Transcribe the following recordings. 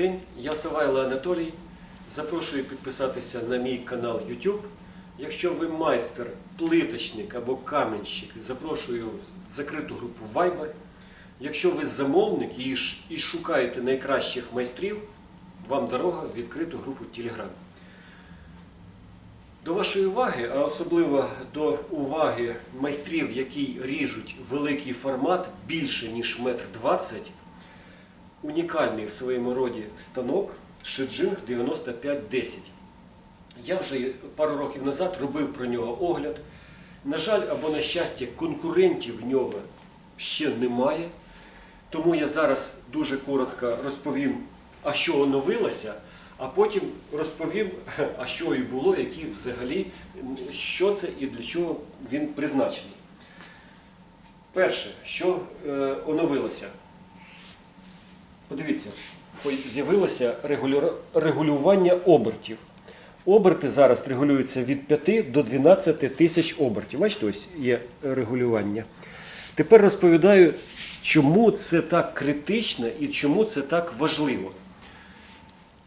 день, я Савайло Анатолій. Запрошую підписатися на мій канал YouTube. Якщо ви майстер, плиточник або каменщик, запрошую в закриту групу Viber. Якщо ви замовник і, шукаєте найкращих майстрів, вам дорога в відкриту групу Telegram. До вашої уваги, а особливо до уваги майстрів, які ріжуть великий формат більше ніж метр двадцять, унікальний в своєму роді станок Шеджинг 9510. Я вже пару років назад робив про нього огляд. На жаль, або на щастя, конкурентів в нього ще немає. Тому я зараз дуже коротко розповім, а що оновилося, а потім розповім, а що і було, які взагалі, що це і для чого він призначений. Перше, що е, оновилося. Подивіться, з'явилося регулювання обертів. Оберти зараз регулюються від 5 до 12 тисяч обертів. Бачите, ось є регулювання. Тепер розповідаю, чому це так критично і чому це так важливо.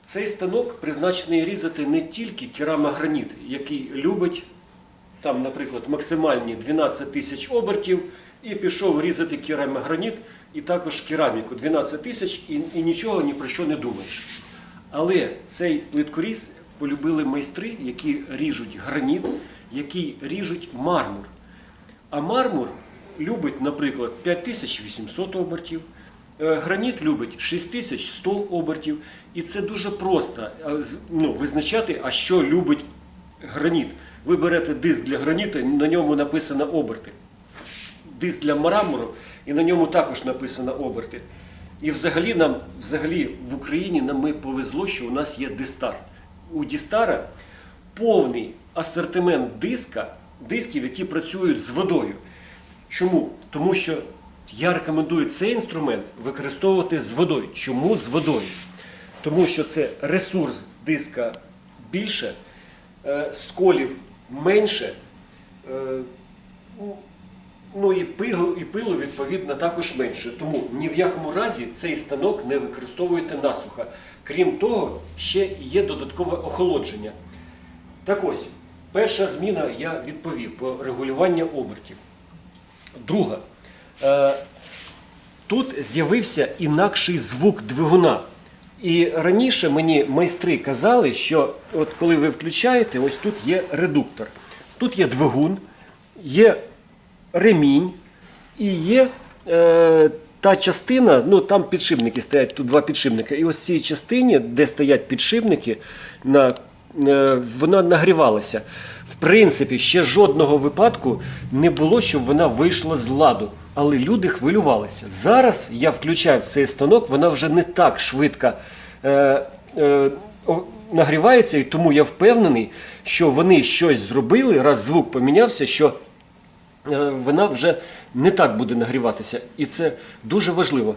Цей станок призначений різати не тільки керамограніт, який любить там, наприклад, максимальні 12 тисяч обертів, і пішов різати керамограніт і також кераміку 12 тисяч і, і нічого ні про що не думаєш. Але цей плиткоріз полюбили майстри, які ріжуть граніт, які ріжуть мармур. А мармур любить, наприклад, 5800 обертів, е, граніт любить 6100 обертів. І це дуже просто е, ну, визначати, а що любить граніт. Ви берете диск для граніту, на ньому написано оберти. Диск для мрамору, і на ньому також написано оберти. І взагалі нам, взагалі в Україні нам ми повезло, що у нас є Дистар. У Дістара повний асортимент диска, дисків, які працюють з водою. Чому? Тому що я рекомендую цей інструмент використовувати з водою. Чому з водою? Тому що це ресурс диска більше, е, сколів менше, е, ну, і пилу, і пилу відповідно також менше. Тому ні в якому разі цей станок не використовуєте насухо. Крім того, ще є додаткове охолодження. Так ось, перша зміна я відповів по регулюванню обертів. Друга. Е, тут з'явився інакший звук двигуна. І раніше мені майстри казали, що от коли ви включаєте, ось тут є редуктор. Тут є двигун, є ремінь і є е, та частина, ну там підшипники стоять, тут два підшипники. І ось цій частині, де стоять підшипники, на, е, вона нагрівалася. В принципі, ще жодного випадку не було, щоб вона вийшла з ладу. Але люди хвилювалися. Зараз я включаю в цей станок, вона вже не так швидко е, е, нагрівається, і тому я впевнений, що вони щось зробили, раз звук помінявся, що вона вже не так буде нагріватися. І це дуже важливо.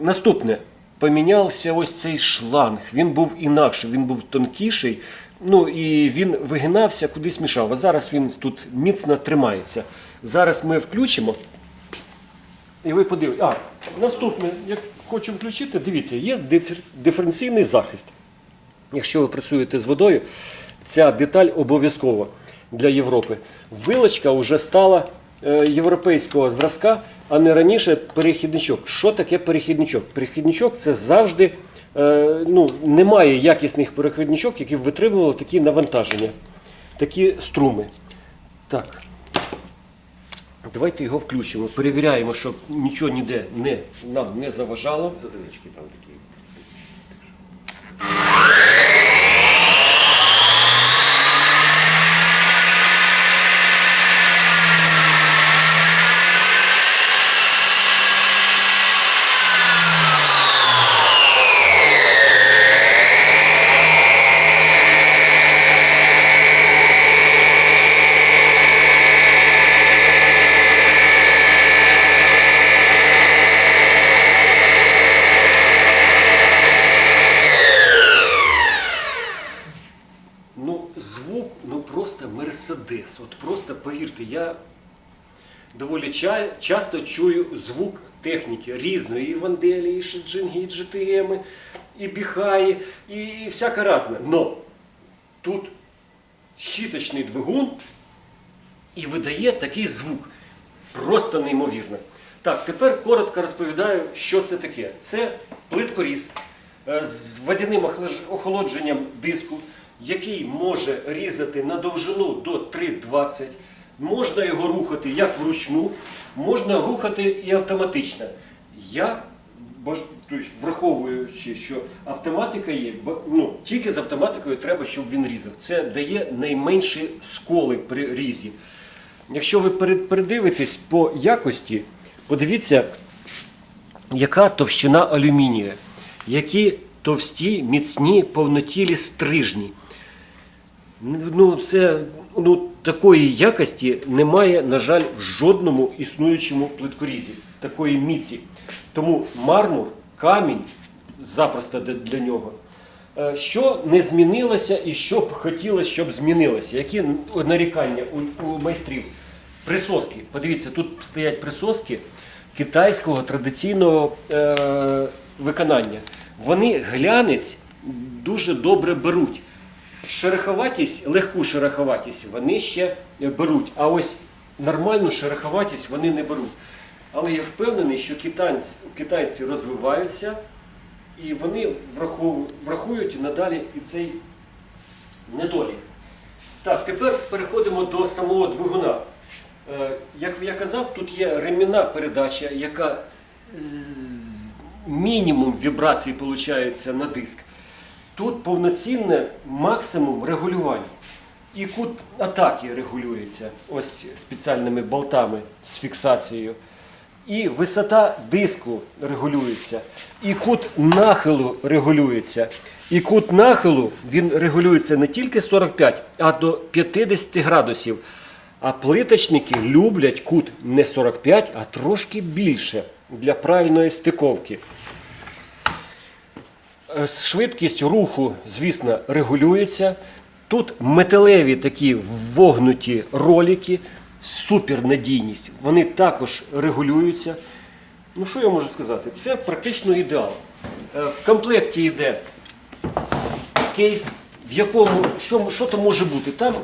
Наступне. Помінявся ось цей шланг. Він був інакший, він був тонкіший. Ну і він вигинався, кудись мішав. А зараз він тут міцно тримається. Зараз ми включимо. І ви подивитесь. А, наступне, як хочу включити, дивіться, є диференційний захист. Якщо ви працюєте з водою, ця деталь обов'язкова для Європи. Вилочка вже стала е, європейського зразка, а не раніше перехідничок. Що таке перехідничок? Перехідничок це завжди е, ну, немає якісних перехідничок, які б витримували такі навантаження, такі струми. Так. Давайте його включимо, перевіряємо, щоб нічого ніде не, нам не заважало. Задавички там такі. Ну, звук, ну просто мерседес. От просто повірте, я доволі ча- часто чую звук техніки різної, і ванделі, і шеджинги, і GTM, і біхаї, і, і всяке разне. Но тут щіточний двигун і видає такий звук. Просто неймовірно. Так, тепер коротко розповідаю, що це таке. Це плиткоріз е, з водяним охолодженням диску, який може різати на довжину до 3,20. Можна його рухати як вручну, можна рухати і автоматично. Я тобто, враховуючи, що автоматика є, ну, тільки з автоматикою треба, щоб він різав. Це дає найменші сколи при різі. Якщо ви передивитесь по якості, подивіться, яка товщина алюмінію, які товсті, міцні, повнотілі стрижні. Ну, це ну, такої якості немає, на жаль, в жодному існуючому плиткорізі, такої міці. Тому мармур, камінь запросто для- нього. Е, Що не змінилося і що б хотілося, щоб змінилося? Які нарікання у, у майстрів? Присоски. Подивіться, тут стоять присоски китайського традиційного е, виконання. Вони глянець дуже добре беруть. Шероховатість, легку шероховатість вони ще беруть, а ось нормальну шероховатість вони не беруть. Але я впевнений, що китайці, китайці розвиваються і вони врахують надалі і цей недолік. Так, тепер переходимо до самого двигуна. Е, Як я казав, тут є ремінна передача, яка мінімум вібрацій виходить на диск. Тут повноцінне максимум регулювання. І кут атаки регулюється ось спеціальними болтами з фіксацією. І висота диску регулюється, і кут нахилу регулюється. І кут нахилу він регулюється не тільки 45, а до 50 градусів. А плиточники люблять кут не 45, а трошки більше для правильної стиковки. Е, Швидкість руху, звісно, регулюється. Тут металеві такі вогнуті ролики, супернадійність. Вони також регулюються. Ну, що я можу сказати? Це практично ідеал. Е, В комплекті йде кейс, в якому що, що то може бути. Там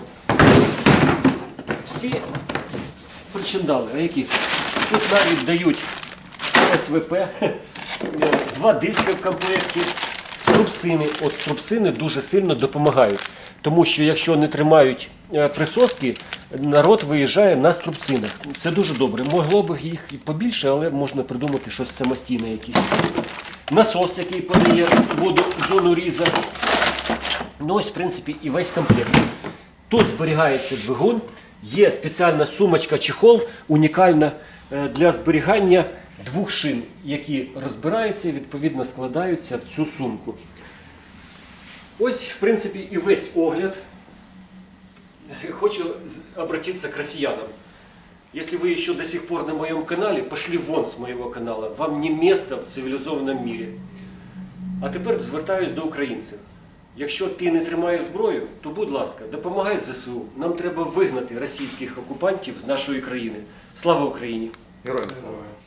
всі причиндали, а які? Тут навіть дають СВП, два диски в комплекті, струбцини. От струбцини дуже сильно допомагають. Тому що якщо не тримають е, присоски, народ виїжджає на струбцинах. Це дуже добре. Могло б їх і побільше, але можна придумати щось самостійне якесь. Насос, який подає воду зону різа. Ну ось, в принципі, і весь комплект. Тут зберігається двигун, є спеціальна сумочка чехол, унікальна е, для зберігання двох шин, які розбираються і відповідно складаються в цю сумку. Ось, в принципі, і весь огляд. Хочу обратиться к россиянам. Если вы еще до сих пор на моем канале, пошли вон с моего канала. Вам не место в цивілізованому мірі. А тепер звертаюсь до українців. Якщо ти не тримаєш зброю, то будь ласка, допомагай ЗСУ. Нам треба вигнати російських окупантів з нашої країни. Слава Україні! Героям слава.